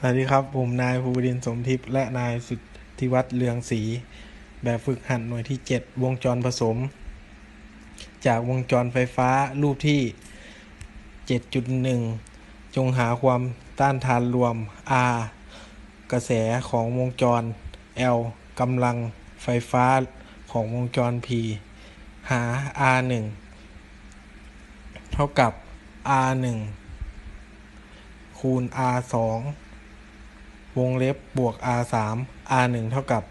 สวัสดีครับ ผมนายภูบดินสมทิพย์และนายสุทธิวัฒน์เลืองศรีแบบฝึกหัดหน่วยที่ 7 วงจรผสม จากวงจรไฟฟ้ารูปที่ 7.1 จงหาความต้านทานรวม R กระแสของวงจร L กำลังไฟฟ้าของวงจร P หา R1 เท่ากับ R1 คูณ R 2 วงเล็บบวก R 3 R 1เท่ากับ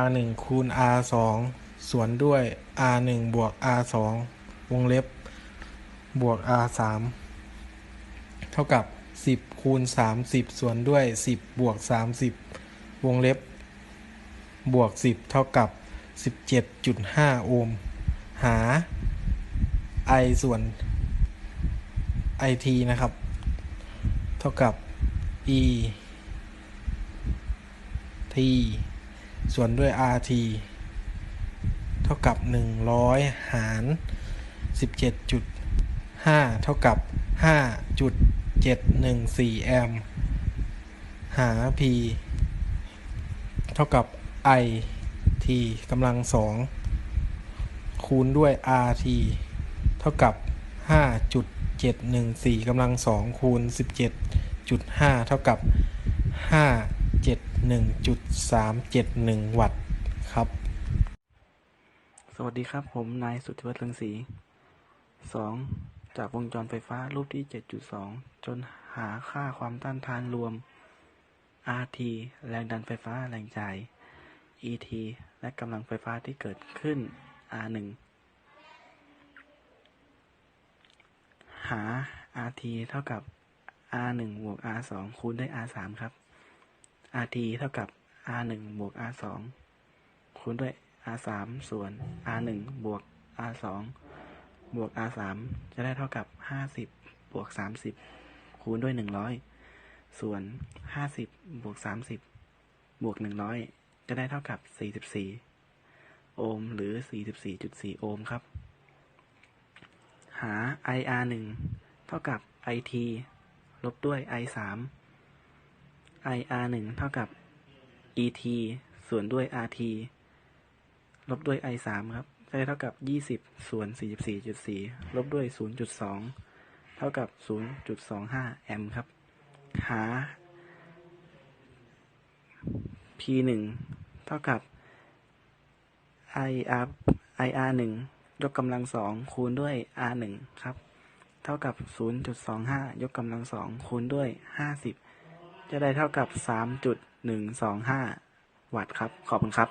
R 1คูณ R 2ส่วนด้วย R 1บวก R 2วงเล็บบวก R 3เท่ากับ 10 คูณ 30 ส่วนด้วย 10 บวก 30 วงเล็บบวก 10 เท่ากับ 17.5 โอห์ม หา I ส่วน IT นะครับ เท่ากับ E T ส่วนด้วย RT เท่ากับ 100 หาร 17.5 เท่ากับ 5.714 แอมป์หา P เท่ากับ I T กำลังสองคูณด้วย RT เท่ากับ 5.714กำลังสองคูณ 1.5 เท่ากับ 571.371 วัตต์ครับ สวัสดีครับผมนายสุทธิวัฒน์เรืองศรีสองจากวงจรไฟฟ้ารูปที่ 7.2 จนหาค่าความต้านทานรวม RT แรงดันไฟฟ้าแรงจ่าย ET และกำลังไฟฟ้าที่เกิดขึ้น R1 หา RT เท่ากับ R1 บวก R2 คูณด้วย R3 ครับ RT เท่ากับ R1 บวก R2 คูณด้วย R3 ส่วน R1 บวก R2 บวก R3 จะได้เท่ากับ50บวก30คูณด้วย100ส่วน50บวก30บวก100จะได้เท่ากับ44โอห์มหรือ 44.4 โอห์มครับ หา IR1 เท่ากับ IT ลบด้วย I3 IR1 เท่ากับ ET ส่วนด้วย RT ลบด้วย i 3ครับจะได้เท่ากับ20ส่วน44.4ลบด้วย0.2เท่ากับ0.25แอมป์ครับ หา P 1เท่ากับ IR IR 1ยกกำลังสองคูณด้วย R 1ครับ เท่ากับ 0.25 ยกกำลังสองคูณด้วย 50 จะได้เท่ากับ 3.125 วัตต์ครับ ขอบคุณครับ